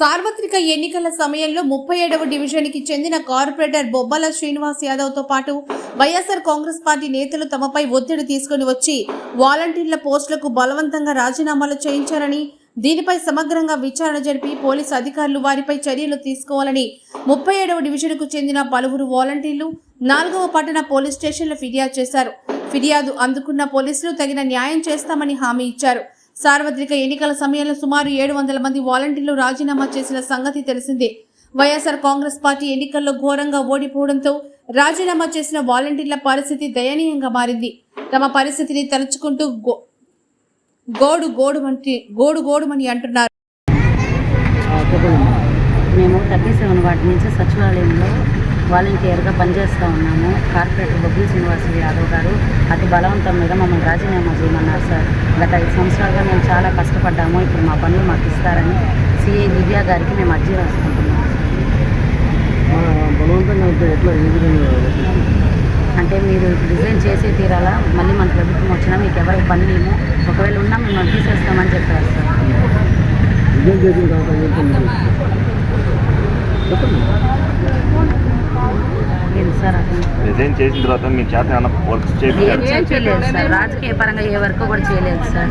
సార్వత్రిక ఎన్నికల సమయంలో ముప్పై ఏడవ డివిజన్కి చెందిన కార్పొరేటర్ బొబ్బల శ్రీనివాస్ యాదవ్తో పాటు వైఎస్ఆర్ కాంగ్రెస్ పార్టీ నేతలు తమపై ఒత్తిడి తీసుకుని వచ్చి వాలంటీర్ల పోస్టులకు బలవంతంగా రాజీనామాలు చేయించారని దీనిపై సమగ్రంగా విచారణ జరిపి పోలీసు అధికారులు వారిపై చర్యలు తీసుకోవాలని ముప్పై ఏడవ డివిజన్కు చెందిన పలువురు వాలంటీర్లు నాలుగవ పట్టణ పోలీస్ స్టేషన్లో ఫిర్యాదు చేశారు. ఫిర్యాదు అందుకున్న పోలీసులు తగిన న్యాయం చేస్తామని హామీ ఇచ్చారు. సార్వత్రిక ఎన్నికల సమయంలో సుమారు ఏడు వందల మంది వాలంటీర్లు రాజీనామా చేసిన సంగతి తెలిసిందే. వైఎస్ఆర్ కాంగ్రెస్ పార్టీ ఎన్నికల్లో ఘోరంగా ఓడిపోవడంతో రాజీనామా చేసిన వాలంటీర్ల పరిస్థితి దయనీయంగా మారింది. తమ పరిస్థితిని తలుచుకుంటూ గో- గోడు వంటి గోడు గోడుమని అంటున్నారు. మేము థర్టీ సెవెన్ వాటి నుంచి సచివాలయంలో వాలంటీర్గా పనిచేస్తూ ఉన్నాము. కార్పొరేటర్ బొబ్బుల శ్రీనివాస యాదవ్ గారు అతి బలవంతం మీద మమ్మల్ని రాజీనామా చేయమన్నారు సార్. గత ఐదు సంవత్సరాలుగా మేము చాలా కష్టపడ్డాము. ఇప్పుడు మా పనులు మాకు ఇస్తారని సిఐ దివ్య గారికి మేము అర్జీ రాసుకుంటున్నాము బలవంతంగా అంటే మీరు రిజైన్ చేసే తీరాలా? మళ్ళీ మన ప్రభుత్వం వచ్చినా మీకు ఎవరికి పని లేము. ఒకవేళ ఉన్నా మిమ్మల్ని తీసేస్తామని చెప్పారు సార్. చేసిన తర్వాత అతను రిజైన్ చేసిన తర్వాత మీ చేత ఏమైనా వర్క్స్ చేయలేదు సార్. రాజకీయ పరంగా ఏ వర్క్ కూడా చేయలేదు సార్.